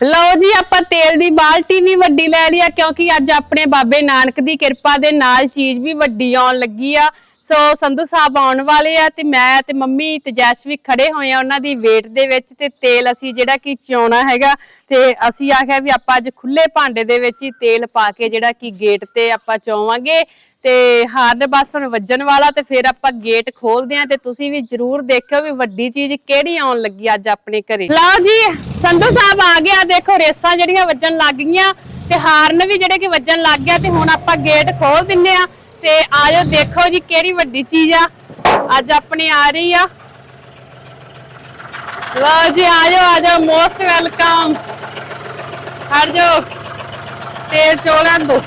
ਲਓ ਜੀ, ਆਪਾਂ ਤੇਲ ਦੀ ਬਾਲਟੀ ਵੀ ਵੱਡੀ ਲੈ ਲਈ ਆ, ਕਿਉਂਕਿ ਅੱਜ ਆਪਣੇ ਬਾਬੇ ਨਾਨਕ ਦੀ ਕਿਰਪਾ ਦੇ ਨਾਲ ਚੀਜ਼ ਵੀ ਵੱਡੀ ਆਉਣ ਲੱਗੀ ਆ। ਸੋ ਸੰਧੂ ਸਾਹਿਬ ਆਉਣ ਵਾਲੇ ਆ ਤੇ ਮੈਂ ਤੇ ਮੰਮੀ ਤੇ ਜੈਸ਼ ਵੀ ਖੜੇ ਹੋਏ ਆ ਉਹਨਾਂ ਦੀ ਵੇਟ ਦੇ ਵਿੱਚ ਤੇ ਤੇਲ ਅਸੀਂ ਜਿਹੜਾ ਕਿ ਚੋਣਾ ਹੈਗਾ ਤੇ ਅਸੀਂ ਆਖਿਆ ਵੀ ਆਪਾਂ ਅੱਜ ਖੁੱਲੇ ਭਾਂਡੇ ਦੇ ਵਿੱਚ ਹੀ ਤੇਲ ਪਾ ਕੇ ਜਿਹੜਾ ਕਿ ਗੇਟ ਤੇ ਆਪਾਂ ਚੋਵਾਂਗੇ ਤੇ ਹਾਰਨ ਬਸ ਹੁਣ ਵੱਜਣ ਵਾਲਾ ਤੇ ਫਿਰ ਆਪਾਂ ਗੇਟ ਖੋਲਦੇ ਆਂ ਤੇ ਤੁਸੀਂ ਵੀ ਜਰੂਰ ਦੇਖਿਓ ਵੀ ਵੱਡੀ ਚੀਜ਼ ਕਿਹੜੀ ਆਉਣ ਲੱਗੀ ਅੱਜ ਆਪਣੇ ਘਰੇ। ਲਓ ਜੀ ਸੰਧੂ ਸਾਹਿਬ ਆ ਗਿਆ ਦੇਖੋ ਰੇਸਾਂ ਜਿਹੜੀਆਂ ਵੱਜਣ ਲੱਗ ਗਈਆਂ ਤੇ ਹਾਰਨ ਵੀ ਜਿਹੜੇ ਕਿ ਵੱਜਣ ਲੱਗ ਗਿਆ ਤੇ ਹੁਣ ਆਪਾਂ ਗੇਟ ਖੋਲ ਦਿੰਨੇ ਆ ਤੇ ਆਜੋ ਦੇਖੋ ਜੀ ਕਿਹੜੀ ਵੱਡੀ ਚੀਜ਼ ਆ। ਅੱਜ ਆਪਣੀ ਆ ਰਹੀ ਆ। ਲਓ ਜੀ, ਆਜੋ ਆਜੋ ਮੋਸਟ ਵੈਲਕਮ ਹਟ ਜਾਓ, ਤੇਲ ਚੋਲਾਂ ਦੋ।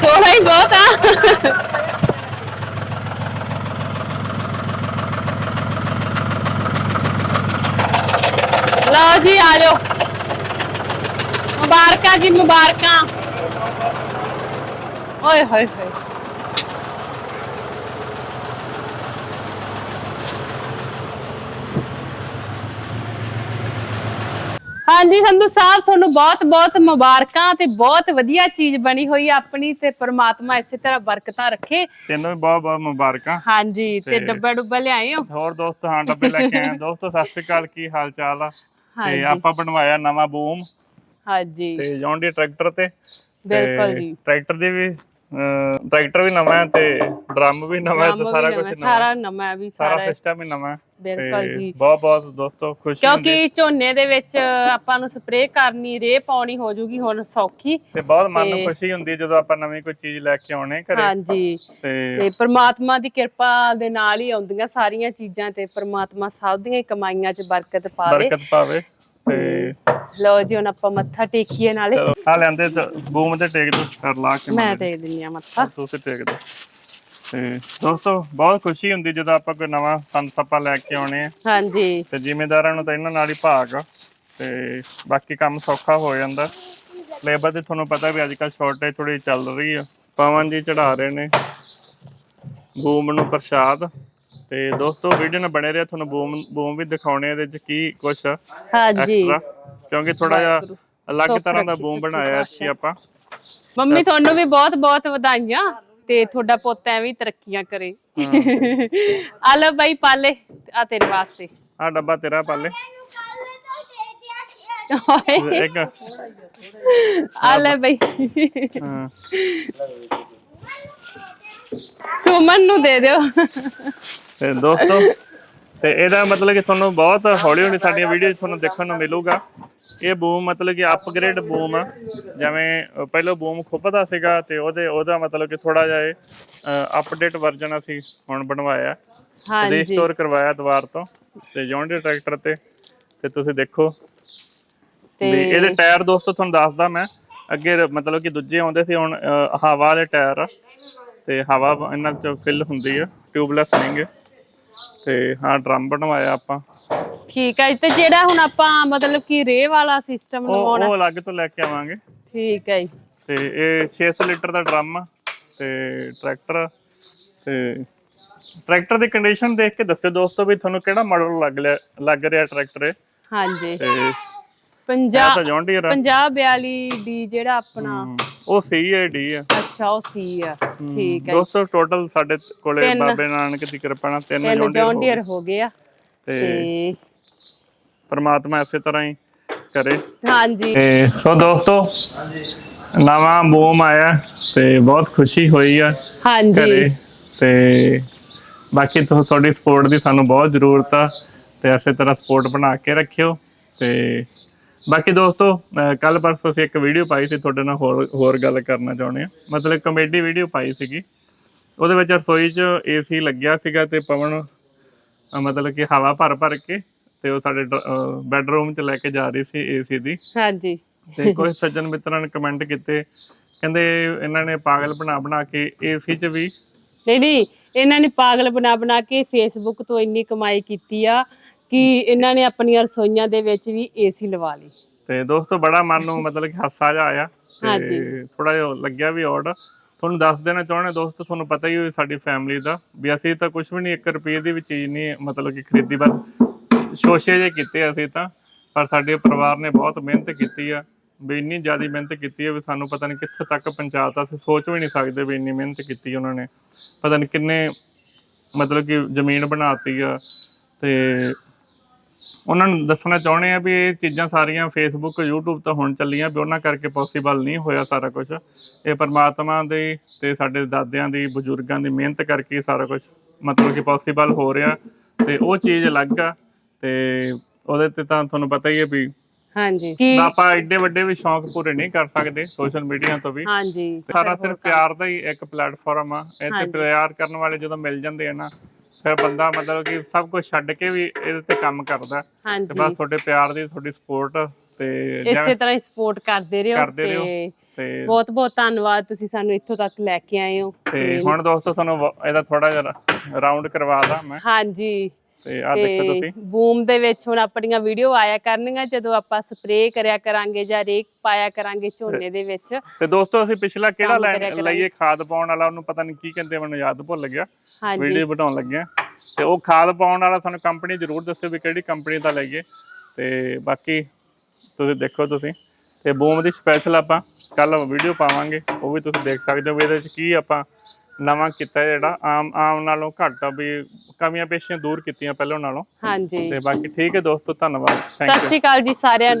ਥੋੜਾ ਹੀ ਬਹੁਤ ਆ। ਲਓ ਜੀ ਆ ਜਾਓ। ਮੁਬਾਰਕਾਂ ਜੀ ਮੁਬਾਰਕਾਂ। ਓਏ ਹੋਏ ਹੋਏ। ਹਾਂਜੀ ਸੰਧੂ ਸਾਹਿਬ ਤੁਹਾਨੂੰ ਬਹੁਤ ਬਹੁਤ ਮੁਬਾਰਕਾਂ ਤੇ ਬਹੁਤ ਵਧੀਆ ਚੀਜ਼ ਬਣੀ ਹੋਈ ਆਪਣੀ ਤੇ ਪ੍ਰਮਾਤਮਾ ਇਸੇ ਤਰ੍ਹਾਂ ਬਰਕਤਾਂ ਰੱਖੇ। ਤੈਨੂੰ ਵੀ ਬਹੁਤ ਬਹੁਤ ਮੁਬਾਰਕਾਂ। ਹਾਂਜੀ ਤੇ ਡੱਬਾ ਡੁੱਬਾ ਲਿਆਏ ਹੋ? ਹੋਰ ਦੋਸਤੋ ਹਾਂ ਡੱਬੇ ਲੈ ਕੇ ਆਏ। ਦੋਸਤੋ ਸਤਿ ਸ਼੍ਰੀ ਅਕਾਲ ਕੀ ਹਾਲ ਚਾਲ ਆ? ਹਾਂਜੀ। ਤੇ ਆਪਾਂ ਬਣਵਾਇਆ ਨਵਾਂ ਬੂਮ ਹਾਂਜੀ। ਤੇ ਜੌਂਡੀ ਟਰੈਕਟਰ ਤੇ ਬਿਲਕੁਲ ਜੀ। ਟਰੈਕਟਰ ਦੀ ਵੀ ਟਰੈਕਟਰ ਵੀ ਨਵਾਂ ਹੈ ਤੇ ਡਰਮ ਵੀ ਨਵਾਂ ਹੈ ਤੇ ਸਾਰਾ ਕੁਝ ਨਵਾਂ ਸਾਰਾ ਨਵਾਂ ਹੈ ਵੀ ਸਾਰਾ ਸਿਸਟਮ ਵੀ ਨਵਾਂ ਹੈ ਬਿਲਕੁਲ ਜੀ। ਬਹੁਤ ਬਹੁਤ ਦੋਸਤੋ ਖੁਸ਼ੀ ਕਿਉਂਕਿ ਝੋਨੇ ਦੇ ਵਿੱਚ ਆਪਾਂ ਨੂੰ ਸਪਰੇਅ ਕਰਨੀ ਰੇ ਪਾਉਣੀ ਹੋ ਜੂਗੀ ਹੁਣ ਸੌਖੀ। ਤੇ ਬਹੁਤ ਮਨ ਨੂੰ ਖੁਸ਼ੀ ਹੁੰਦੀ ਜਦੋਂ ਆਪਾਂ ਨਵੀਂ ਕੋਈ ਚੀਜ਼ ਲੈ ਕੇ ਆਉਣੇ ਘਰੇ। ਹਾਂਜੀ। ਤੇ ਪ੍ਰਮਾਤਮਾ ਦੀ ਕਿਰਪਾ ਦੇ ਨਾਲ ਹੀ ਆਉਂਦੀਆਂ ਸਾਰੀਆਂ ਚੀਜ਼ਾਂ ਤੇ ਪ੍ਰਮਾਤਮਾ ਸਭ ਦੀਆਂ ਕਮਾਈਆਂ 'ਚ ਬਰਕਤ ਪਾਵੇ। ਬਰਕਤ ਪਾਵੇ। ਤੇ ਲਓ ਜੀ ਹੁਣ ਆਪਾਂ ਮੱਥਾ ਟੇਕੀਏ ਨਾਲੇ। ਚਲੋ ਆ ਲੈਂਦੇ ਬੂਮ ਤੇ ਟੇਕ ਦੋ ਕਰ ਲਾ ਕੇ ਮੈਂ ਟੇਕ ਦਿੰਨੀ ਆ ਮੱਥਾ। ਤੁਸੀਂ ਟੇਕ ਦੋ। ਤੇ ਦੋਸਤੋ ਬਹੁਤ ਖੁਸ਼ੀ ਹੁੰਦੀ ਜਦੋਂ ਆਪਾਂ ਕੋਈ ਨਵਾਂ ਸੰਦ ਸੱਪਾ ਲੈ ਕੇ ਆਉਣੇ ਆ। ਹਾਂਜੀ। ਤੇ ਜ਼ਿਮੀਂਦਾਰਾਂ ਨੂੰ ਤਾਂ ਇਹਨਾਂ ਨਾਲ ਹੀ ਭਾਗ ਤੇ ਬਾਕੀ ਕੰਮ ਸੌਖਾ ਹੋ ਜਾਂਦਾ। ਲੇਬਰ ਦੀ ਤੁਹਾਨੂੰ ਪਤਾ ਵੀ ਅੱਜ ਕੱਲ ਸ਼ਾਰਟੇਜ ਥੋੜੀ ਚੱਲ ਰਹੀ ਆ। ਪਵਨ ਜੀ ਚੜਾ ਰਹੇ ਨੇ। ਬੂਮ ਨੂੰ ਪ੍ਰਸ਼ਾਦ। ਤੇ ਦੋਸਤੋ ਵੀਡੀਓ ਨਾਲ ਬਣੇ ਰਿਹਾ ਤੁਹਾਨੂੰ ਬੂਮ ਬੂਮ ਵੀ ਦਿਖਾਉਣੇ ਇਹਦੇ ਵਿੱਚ ਕੀ ਕੁਛ ਹਾਂਜੀ। ਕਿਉਂਕਿ ਥੋੜਾ ਜਿਹਾ। ਅਲੱਗ ਤਰ੍ਹਾਂ ਦਾ ਬੂਮ ਬਣਾਇਆ ਸੀ ਆਪਾਂ। ਮੰਮੀ ਤੁਹਾਨੂੰ ਵੀ ਬਹੁਤ ਬਹੁਤ ਵਧਾਈਆਂ ਤੇ ਤੁਹਾਡਾ ਪੁੱਤ ਐਵੇਂ ਤਰੱਕੀਆਂ ਕਰੇ। ਆ ਲੈ ਬਾਈ ਪਾਲੇ ਆ ਤੇਰੇ ਵਾਸਤੇ। ਆ ਡੱਬਾ ਤੇਰਾ ਪਾਲੇ। ਇੱਕ। ਆ ਲੈ ਬਾਈ। ਹਾਂ। ਸੁਮਨ ਨੂੰ ਦੇ ਦਿਓ। ਤੇ ਦੋਸਤੋ ਤੇ ਇਹਦਾ ਮਤਲਬ ਕਿ ਤੁਹਾਨੂੰ ਬਹੁਤ ਹੌਲੀ ਹੌਲੀ ਸਾਡੀਆਂ ਵੀਡੀਓ ਤੁਹਾਨੂੰ ਦੇਖਣ ਨੂੰ ਮਿਲੂਗਾ। ਇਹ ਬੂਮ ਮਤਲਬ ਕਿ ਅਪਗ੍ਰੇਡ ਬੂਮ ਆ। ਜਿਵੇਂ ਪਹਿਲਾਂ ਬੂਮ ਖੁੱਬਦਾ ਸੀਗਾ ਤੇ ਉਹਦੇ ਉਹਦਾ ਮਤਲਬ ਕਿ ਥੋੜਾ ਜਿਹਾ ਇਹ ਅਪਡੇਟ ਵਰਜ਼ਨ ਅਸੀਂ ਹੁਣ ਬਣਵਾਇਆ ਹਾਂਜੀ। ਰੀਸਟੋਰ ਕਰਵਾਇਆ ਦੁਬਾਰ ਤੋਂ। ਤੇ ਜੌਂਡੀ ਟਰੈਕਟਰ ਤੇ ਤੇ ਤੁਸੀਂ ਦੇਖੋ। ਤੇ ਇਹਦੇ ਟਾਇਰ ਦੋਸਤੋ ਤੁਹਾਨੂੰ ਦੱਸਦਾ ਮੈਂ। ਅੱਗੇ ਮਤਲਬ ਕਿ ਦੂਜੇ ਆਉਂਦੇ ਸੀ ਹੁਣ ਹਵਾ ਵਾਲੇ ਟਾਇਰ ਤੇ ਹਵਾ ਇਹਨਾਂ ਚ ਫਿਲ ਹੁੰਦੀ ਆ ਟਿਊਬਲੈਸ ਨਹੀਂਗੇ ਤੇ ਹਾਂ ਡਰਮ ਬਣਵਾਇਆ ਆਪਾਂ। ਠੀਕ ਹੈ ਜੀ, ਤੇ ਜਿਹੜਾ ਹੁਣ ਆਪਾਂ ਮਤਲਬ ਕਿ ਰੇ ਵਾਲਾ ਸਿਸਟਮ ਉਹ ਲਵਾਉਣਾ। ਉਹ ਅਲੱਗ ਤੋਂ ਲੈ ਕੇ ਆਵਾਂਗੇ। ਠੀਕ ਹੈ ਜੀ। ਤੇ ਇਹ 600 ਲੀਟਰ ਦਾ ਡਰਮ ਆ ਤੇ ਟਰੈਕਟਰ ਤੇ ਟਰੈਕਟਰ ਦੀ ਕੰਡੀਸ਼ਨ ਦੇਖ ਕੇ ਦੱਸਿਓ ਦੋਸਤੋ ਵੀ ਤੁਹਾਨੂੰ ਕਿਹੜਾ ਮਾਡਲ ਲੱਗ ਲਿਆ ਲੱਗ ਰਿਹਾ ਟਰੈਕਟਰ ਇਹ। ਤੇ ਹਾਂਜੀ। ਇਹ 50 ਤਾਂ ਜੌਂਡੀਅਰ ਆ। 50 42 ਡੀ ਜਿਹੜਾ ਆਪਣਾ। ਹਮ, ਉਹ ਸੀਏਡੀ ਆ। ਅੱਛਾ ਉਹ ਸੀ ਆ। ਠੀਕ ਹੈ ਦੋਸਤੋ ਟੋਟਲ ਸਾਡੇ ਕੋਲੇ ਤਿੰਨ। ਬਾਬੇ ਨਾਨਕ ਦੀ ਕਿਰਪਾ ਨਾਲ ਤਿੰਨ ਤਿੰਨ ਜੌਂਡੀਅਰ ਜੌਨ ਡੀਅਰ ਹੋ ਗਏ ਆ। ਤੇ ਤੇ ਪਰਮਾਤਮਾ ਇਸੇ ਤਰ੍ਹਾਂ ਹੀ ਕਰੇ। ਹਾਂਜੀ। ਤੇ ਸੋ ਦੋਸਤੋ ਨਵਾਂ ਬੂਮ ਆਇਆ ਤੇ ਬਹੁਤ ਖੁਸ਼ੀ ਹੋਈ ਆ ਹਾਂਜੀ। ਤੇ ਬਾਕੀ ਤੁਹ- ਤੁਹਾਡੀ ਸਪੋਰਟ ਦੀ ਸਾਨੂੰ ਬਹੁਤ ਜ਼ਰੂਰਤ ਆ। ਤੇ ਇਸੇ ਤਰ੍ਹਾਂ ਸਪੋਰਟ ਬਣਾ ਕੇ ਰੱਖਿਓ। ਤੇ ਬਾਕੀ ਦੋਸਤੋ ਕੱਲ ਪਰਸੋਂ ਅਸੀਂ ਇੱਕ ਵੀਡੀਓ ਪਾਈ ਸੀ ਤੁਹਾਡੇ ਨਾਲ ਹੋਰ ਹੋਰ ਗੱਲ ਕਰਨਾ ਚਾਹੁੰਦੇ ਆ ਮਤਲਬ ਕਮੇਡੀ ਵੀਡੀਓ ਪਾਈ ਸੀਗੀ। ਉਹਦੇ ਵਿੱਚ ਰਸੋਈ 'ਚ ਏਸੀ ਲੱਗਿਆ ਸੀਗਾ ਤੇ ਪਵਨ ਮਤਲਬ ਕਿ ਹਵਾ ਭਰ ਭਰ ਕੇ ਤੇ ਉਹ ਸਾਡੇ ਬੈੱਡਰੂਮ 'ਚ ਲੈ ਕੇ ਜਾ ਰਹੀ ਸੀ ਏਸੀ ਦੀ। ਹਾਂਜੀ। ਤੇ ਕੁਝ ਸੱਜਣ ਮਿੱਤਰਾਂ ਨੇ ਕਮੈਂਟ ਕੀਤੇ ਕਹਿੰਦੇ ਇਹਨਾਂ ਨੇ ਪਾਗਲ ਬਣਾ ਬਣਾ ਕੇ ਏਸੀ 'ਚ ਵੀ ਨਹੀਂ ਨਹੀਂ ਇਹਨਾਂ ਨੇ ਪਾਗਲ ਬਣਾ ਬਣਾ ਕੇ ਫੇਸਬੁੱਕ ਤੋਂ ਇੰਨੀ ਕਮਾਈ ਕੀਤੀ ਆ ਕਿ ਇਹਨਾਂ ਨੇ ਆਪਣੀਆਂ ਰਸੋਈਆਂ ਦੇ ਵਿੱਚ ਵੀ ਏਸੀ ਲਵਾ ਲਈ। ਤੇ ਦੋਸਤੋ ਬੜਾ ਮਨ ਨੂੰ ਮਤਲਬ ਕਿ ਹਾਸਾ ਜਿਹਾ ਆਇਆ। ਤੇ ਥੋੜਾ ਜਿਹਾ ਲੱਗਿਆ ਵੀ ਔਡ ਤੁਹਾਨੂੰ ਦੱਸ ਦੇਣਾ ਚਾਹੁੰਦੇ ਦੋਸਤੋ ਤੁਹਾਨੂੰ ਪਤਾ ਹੀ ਹੋਵੇ ਸਾਡੀ ਫੈਮਿਲੀ ਦਾ ਵੀ ਅਸੀਂ ਤਾਂ ਕੁਝ ਵੀ ਨਹੀਂ 1 ਰੁਪਏ ਦੀ ਵੀ ਚੀਜ਼ ਨਹੀਂ ਮਤਲਬ ਕਿ ਖਰੀਦੀ ਬਸ ਸ਼ੋਸ਼ੇ ਜੇ ਕੀਤੇ ਅਸੀਂ ਤਾਂ। ਪਰ ਸਾਡੇ ਪਰਿਵਾਰ ਨੇ ਬਹੁਤ ਮਿਹਨਤ ਕੀਤੀ ਆ ਵੀ ਇੰਨੀ ਜ਼ਿਆਦਾ ਮਿਹਨਤ ਕੀਤੀ ਹੈ ਵੀ ਸਾਨੂੰ ਪਤਾ ਨਹੀਂ ਕਿੱਥੇ ਤੱਕ ਪਹੁੰਚਾਤਾ ਅਸੀਂ ਸੋਚ ਵੀ ਨਹੀਂ ਸਕਦੇ ਵੀ ਇੰਨੀ ਮਿਹਨਤ ਕੀਤੀ ਉਹਨਾਂ ਨੇ। ਪਤਾ ਨਹੀਂ ਕਿੰਨੇ ਮਤਲਬ ਕਿ ਜ਼ਮੀਨ ਬਣਾਤੀ ਆ ਤੇ ਉਹਨਾਂ ਨੂੰ ਦੱਸਣਾ ਚਾਹੁੰਦੇ ਆ ਵੀ ਇਹ ਚੀਜ਼ਾਂ ਸਾਰੀਆਂ ਫੇਸਬੁੱਕ YouTube ਤਾਂ ਹੁਣ ਚੱਲੀਆਂ ਵੀ ਉਹਨਾਂ ਕਰਕੇ ਪੋਸੀਬਲ ਨਹੀਂ ਹੋਇਆ ਸਾਰਾ ਕੁਝ ਇਹ ਪਰਮਾਤਮਾ ਦੇ ਤੇ ਸਾਡੇ ਦਾਦਿਆਂ ਦੀ ਬਜ਼ੁਰਗਾਂ ਦੀ ਮਿਹਨਤ ਕਰਕੇ ਸਾਰਾ ਕੁਝ ਮਤਲਬ ਕਿ ਪੋਸੀਬਲ ਹੋ ਰਿਹਾ ਤੇ ਉਹ ਚੀਜ਼ ਅਲੱਗ ਆ ਤੇ ਉਹਦੇ ਤੇ ਤਾਂ ਤੁਹਾਨੂੰ ਪਤਾ ਹੀ ਹੈ ਵੀ ਹਾਂਜੀ। ਕੀ ਆਪਾਂ ਐਡੇ ਵੱਡੇ ਵੀ ਸ਼ੌਂਕ ਪੂਰੇ ਨਹੀਂ ਕਰ ਸਕਦੇ ਸੋਸ਼ਲ ਮੀਡੀਆ ਤੋਂ ਵੀ। ਹਾਂਜੀ। ਸਾਰਾ ਸਿਰਫ ਪਿਆਰ ਦਾ ਹੀ ਇੱਕ ਪਲੇਟਫਾਰਮ ਆ। ਇੱਥੇ। ਪਿਆਰ ਕਰਨ ਵਾਲੇ ਜਦੋਂ ਮਿਲ ਜਾਂਦੇ ਆ ਨਾ ਫਿਰ ਬੰਦਾ ਮਤਲਬ ਕਿ ਸਭ ਕੁਝ ਛੱਡ ਕੇ ਵੀ ਇਹਦੇ ਤੇ ਕੰਮ ਕਰਦਾ ਤੇ ਹਾਂਜੀ। ਬਸ ਤੁਹਾਡੇ ਪਿਆਰ ਦੀ ਤੁਹਾਡੀ ਸਪੋਰਟ ਤੇ ਇਸੇ ਜਿਵੇਂ- ਤਰ੍ਹਾਂ ਹੀ ਸਪੋਰਟ ਕਰਦੇ ਰਹੋ ਕਰਦੇ ਰਹੋ। ਤੇ ਤੇ ਬਹੁਤ ਬਹੁਤ ਧੰਨਵਾਦ ਤੁਸੀਂ ਸਾਨੂੰ ਇੱਥੋਂ ਤੱਕ ਲੈ ਕੇ ਆਏ ਹੋ। ਤੇ ਹੁਣ ਦੋਸਤੋ ਤੁਹਾਨੂੰ ਵ- ਇਹਦਾ ਥੋੜਾ ਜਿਹਾ ਰਾਉਂਡ ਕਰਵਾਦਾ ਮੈਂ। ਹਾਂਜੀ। ਤੇ ਆ ਦੇਖੋ ਤੁਸੀਂ। ਬੂਮ ਦੇ ਵਿੱਚ ਹੁਣ ਆਪਣੀਆਂ ਵੀਡੀਓ ਆਇਆ ਕਰਨਗੀਆਂ ਜਦੋਂ ਆਪਾਂ ਸਪਰੇਅ ਕਰਿਆ ਕਰਾਂਗੇ ਜਾਂ ਰੇਕ ਪਾਇਆ ਕਰਾਂਗੇ ਝੋਨੇ ਦੇ ਵਿੱਚ। ਤੇ ਦੋਸਤੋ ਅਸੀਂ ਪਿਛਲਾ ਕਿਹੜਾ। ਲਈਏ? ਖਾਦ ਪਾਉਣ ਵਾਲਾ ਉਹਨੂੰ ਪਤਾ ਨਹੀਂ ਕੀ ਕਹਿੰਦੇ ਮੈਨੂੰ ਯਾਦ ਭੁੱਲ ਗਿਆ। ਵੀਡੀਓ ਬਣਾਉਣ ਲੱਗਿਆ ਤੇ ਉਹ ਖਾਦ ਪਾਉਣ ਵਾਲਾ ਸਾਨੂੰ ਕੰਪਨੀ ਜ਼ਰੂਰ ਦੱਸਿਓ ਵੀ ਕਿਹੜੀ ਕੰਪਨੀ ਦਾ ਲਈਏ। ਤੇ ਬਾਕੀ ਤੁਸੀਂ ਦੇਖੋ ਤੁਸੀਂ। ਤੇ ਬੂਮ ਦੀ ਸਪੈਸ਼ਲ ਆਪਾਂ ਕੱਲ ਵੀਡੀਓ ਪਾਵਾਂਗੇ। ਉਹ ਵੀ ਤੁਸੀਂ ਦੇਖ ਸਕਦੇ ਹੋ ਵੀ ਇਹਦੇ ਵਿੱਚ ਕੀ ਆਪਾਂ ਨਵਾਂ ਕੀਤਾ ਜਿਹੜਾ ਆਮ ਆਮ ਨਾਲੋਂ ਘੱਟ ਆ ਵੀ ਕਮੀਆਂ ਪੇਸ਼ੀਆਂ ਦੂਰ ਕੀਤੀਆਂ ਪਹਿਲਾਂ ਨਾਲੋਂ। ਹਾਂਜੀ। ਤੇ ਬਾਕੀ ਠੀਕ ਹੈ ਦੋਸਤੋ ਧੰਨਵਾਦ। ਥੈਂਕ ਸਤਿ ਯੂ ਸ਼੍ਰੀ ਅਕਾਲ ਜੀ ਸਾਰਿਆਂ ਨੂੰ।